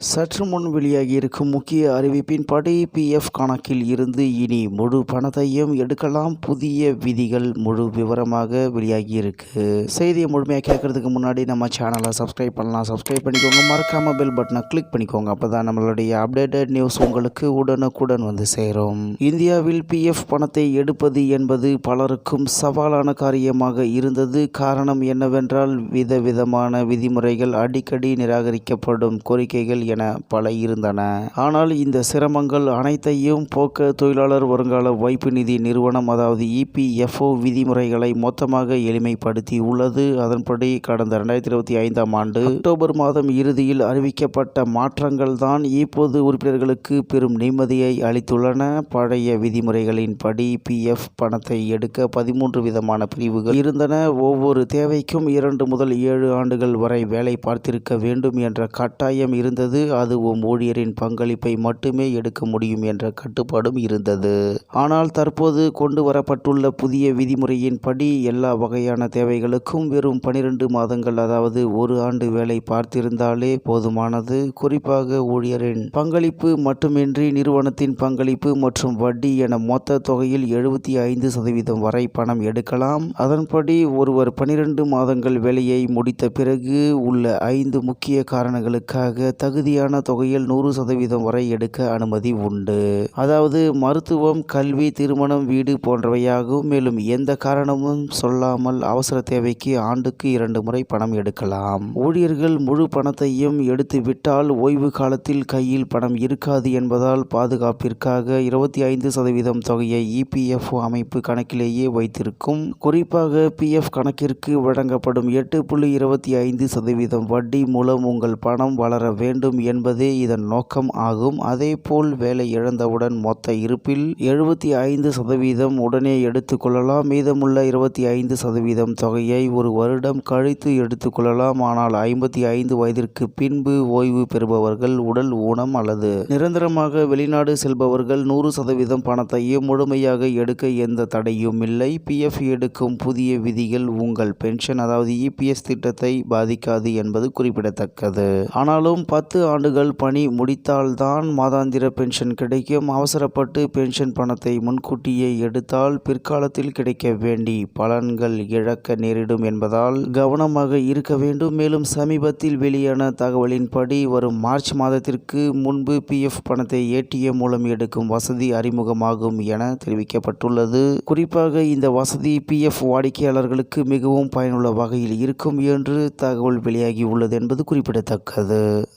சற்று முன் வெளியாகி இருக்கும் முக்கிய அறிவிப்பின்படி பிஎஃப் கணக்கில் இருந்து இனி முழு பணத்தையும் எடுக்கலாம். புதிய விதிகள் முழு விவரமாக வெளியாகியிருக்கு செய்தியை முழுமையாக கேட்கறதுக்கு முன்னாடி நம்ம சேனலை சப்ஸ்கிரைப் பண்ணலாம். சப்ஸ்கிரைப் பண்ணிக்கோங்க. மறக்காம பெல் பட்டனை கிளிக் பண்ணிக்கோங்க. அப்பதான் நம்மளுடைய அப்டேட்டட் நியூஸ் உங்களுக்கு உடனுக்குடன் வந்து சேரும். இந்தியாவில் பிஎஃப் பணத்தை எடுப்பது என்பது பலருக்கும் சவாலான காரியமாக இருந்தது. காரணம் என்னவென்றால் விதவிதமான விதிமுறைகள் அடிக்கடி நிராகரிக்கப்படும் கோரிக்கைகள் என பல இருந்தன. ஆனால் இந்த சிரமங்கள் அனைத்தையும் போக்க தொழிலாளர் வருங்கால வைப்பு நிதி நிறுவனம் அதாவது இபிஎஃப்ஓ விதிமுறைகளை மொத்தமாக எளிமைப்படுத்தி உள்ளது. அதன்படி கடந்த ரெண்டாயிரத்தி இருபத்தி ஐந்தாம் ஆண்டு அக்டோபர் மாதம் இறுதியில் அறிவிக்கப்பட்ட மாற்றங்கள் தான் இப்போது உறுப்பினர்களுக்கு பெரும் நிம்மதியை அளித்துள்ளன. பழைய விதிமுறைகளின்படி பிஎஃப் பணத்தை எடுக்க பதிமூன்று விதமான பிரிவுகள் இருந்தன. ஒவ்வொரு தேவைக்கும் இரண்டு முதல் ஏழு ஆண்டுகள் வரை வேலை பார்த்திருக்க வேண்டும் என்ற கட்டாயம் இருந்தது. அதுவும் ஊழியரின் பங்களிப்பை மட்டுமே எடுக்க முடியும் என்ற கட்டுப்பாடும் இருந்தது. ஆனால் தற்போது கொண்டு வரப்பட்டுள்ள புதிய விதிமுறையின்படி எல்லா வகையான தேவைகளுக்கும் வெறும் பனிரெண்டு மாதங்கள் அதாவது ஒரு ஆண்டு வேலை பார்த்திருந்தாலே போதுமானது. குறிப்பாக ஊழியரின் பங்களிப்பு மட்டுமின்றி நிறுவனத்தின் பங்களிப்பு மற்றும் வட்டி என மொத்த தொகையில் எழுபத்தி ஐந்து சதவீதம் வரை பணம் எடுக்கலாம். அதன்படி ஒருவர் பனிரெண்டு மாதங்கள் வேலையை முடித்த பிறகு உள்ள ஐந்து முக்கிய காரணங்களுக்காக தகுதி தகுதியான தொகையில் நூறு சதவீதம் வரை எடுக்க அனுமதி உண்டு. அதாவது மருத்துவம் கல்வி திருமணம் வீடு போன்றவையாகும். மேலும் எந்த காரணமும் சொல்லாமல் அவசர தேவைக்கு ஆண்டுக்கு இரண்டு முறை பணம் எடுக்கலாம். ஊழியர்கள் முழு பணத்தையும் எடுத்து விட்டால் ஓய்வு காலத்தில் கையில் பணம் இருக்காது என்பதால் பாதுகாப்பிற்காக இருபத்தி ஐந்து சதவீதம் தொகையை இபிஎஃப்ஓ அமைப்பு கணக்கிலேயே வைத்திருக்கும். குறிப்பாக பிஎஃப் கணக்கிற்கு வழங்கப்படும் எட்டு புள்ளி இருபத்தி ஐந்து சதவீதம் வட்டி மூலம் உங்கள் பணம் வளர வேண்டும் என்பதே இதன் நோக்கம் ஆகும். அதேபோல் வேலை இழந்தவுடன் மொத்த இருப்பில் எழுபத்தி ஐந்து சதவீதம் உடனே எடுத்துக்கொள்ளலாம் மீதமுள்ள இருபத்தி ஐந்து சதவீதம் தொகையை ஒரு வருடம் கழித்து எடுத்துக்கொள்ளலாம் ஆனால் ஐம்பத்தி ஐந்து வயதிற்கு பின்பு ஓய்வு பெறுபவர்கள் உடல் ஊனம் அல்லது நிரந்தரமாக வெளிநாடு செல்பவர்கள் நூறு சதவீதம் பணத்தையும் முழுமையாக எடுக்க எந்த தடையும் இல்லை. பிஎஃப் எடுக்கும் புதிய விதிகள் உங்கள் பென்ஷன் அதாவது இபிஎஸ் திட்டத்தை பாதிக்காது என்பது குறிப்பிடத்தக்கது. ஆனாலும் பத்து ஆண்டுகள் பணி முடித்தால்தான் மாதாந்திர பென்ஷன் கிடைக்கும். அவசரப்பட்டு பென்ஷன் பணத்தை முன்கூட்டியே எடுத்தால் பிற்காலத்தில் கிடைக்க வேண்டி பலன்கள் இழக்க நேரிடும் என்பதால் கவனமாக இருக்க வேண்டும். மேலும் சமீபத்தில் வெளியான தகவலின்படி வரும் மார்ச் மாதத்திற்கு முன்பு பிஎஃப் பணத்தை ஏடிஎம் மூலம் எடுக்கும் வசதி அறிமுகமாகும் என தெரிவிக்கப்பட்டுள்ளது. குறிப்பாக இந்த வசதி பிஎஃப் வாடிக்கையாளர்களுக்கு மிகவும் பயனுள்ள வகையில் இருக்கும் என்று தகவல் வெளியாகி உள்ளது என்பது குறிப்பிடத்தக்கது.